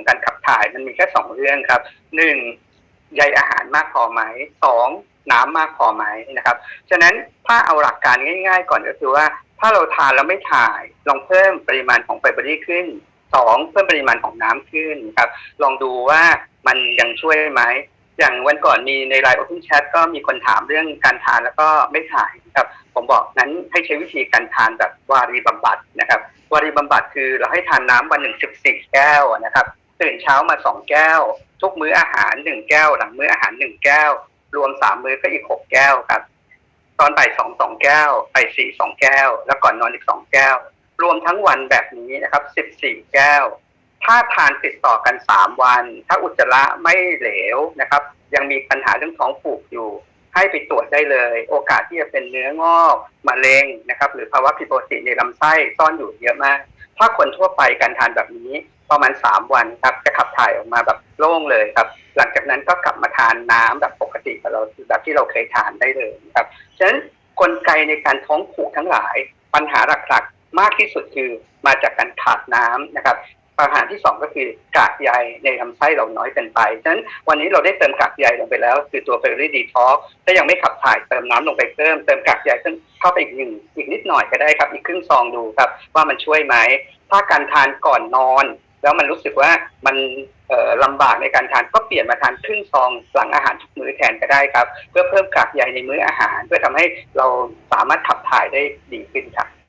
ของการขับถ่ายมันมีแค่สองเรื่องครับหนึ่งใยอาหารมากพอไหมสองน้ำมากพอไหมนะครับ ฉะนั้นถ้าเอาหลักการง่าย ๆ ก่อนก็คือว่า ถ้าเราทานแล้วไม่ถ่าย ลองเพิ่มปริมาณของไฟเบอรี่ขึ้นสองเพิ่มปริมาณของน้ำขึ้นครับ ลองดูว่ามันยังช่วยไหม อย่างวันก่อนมีในไลน์ Open Chat ก็มีคนถามเรื่องการทานแล้วก็ไม่ถ่ายครับ ผมบอกนั้นให้ใช้วิธีการทานแบบวารีบำบัดนะครับ วารีบำบัดคือเราให้ทานน้ำวันหนึ่งสิบสี่แก้วนะครับ ตื่นเช้ามาสองแก้ว ทุกมื้ออาหารหนึ่งแก้ว หลังมื้ออาหารหนึ่งแก้ว รวมสามมื้อก็อีกหกแก้วครับตอนบ่ายสองสองแก้วบ่ายสี่สองแก้ว แล้วก่อนนอนอีกสองแก้ว รวมทั้งวันแบบนี้นะครับสิบสี่แก้ว ถ้าทานติดต่อกันสามวัน ถ้าอุจจาระไม่เหลวนะครับ ยังมีปัญหาเรื่องท้องผูกอยู่ ให้ไปตรวจได้เลย โอกาสที่จะเป็นเนื้องอกมะเร็งนะครับ หรือภาวะผิดปกติในลำไส้ซ่อนอยู่เยอะมาก ถ้าคนทั่วไปการทานแบบนี้ ประมาณสามวันครับ จะขับถ่ายออกมาแบบโล่งเลยครับ หลังจากนั้นก็กลับมาทานน้ำแบบปกติแบบเราแบบที่เราเคยทานได้เลยครับฉะนั้นกลไกในการท้องผูกทั้งหลาย ปัญหาหลักๆมากที่สุดคือมาจากการขาดน้ำนะครับปัญหาที่สองก็คือกากใยในลำไส้เราน้อยเกินไป ฉะนั้นวันนี้เราได้เติมกากใยลงไปแล้ว คือตัวเฟรรี่ดีท็อกถ้ายังไม่ขับถ่ายเติมน้ำลงไปเพิ่มเติมกากใยเข้าไปอีกหนึ่งอีกนิดหน่อยก็ได้ครับ อีกครึ่งซองดูครับ ว่ามันช่วยไหม ถ้าการทานก่อนนอน แล้วมันรู้สึกว่ามันลำบากในการทานก็เปลี่ยนมาทานครึ่งซองหลังอาหารทุกมื้อแทนก็ได้ครับ เพื่อเพิ่มกากใยในมื้ออาหาร เพื่อทำให้เราสามารถขับถ่ายได้ดีขึ้นครับ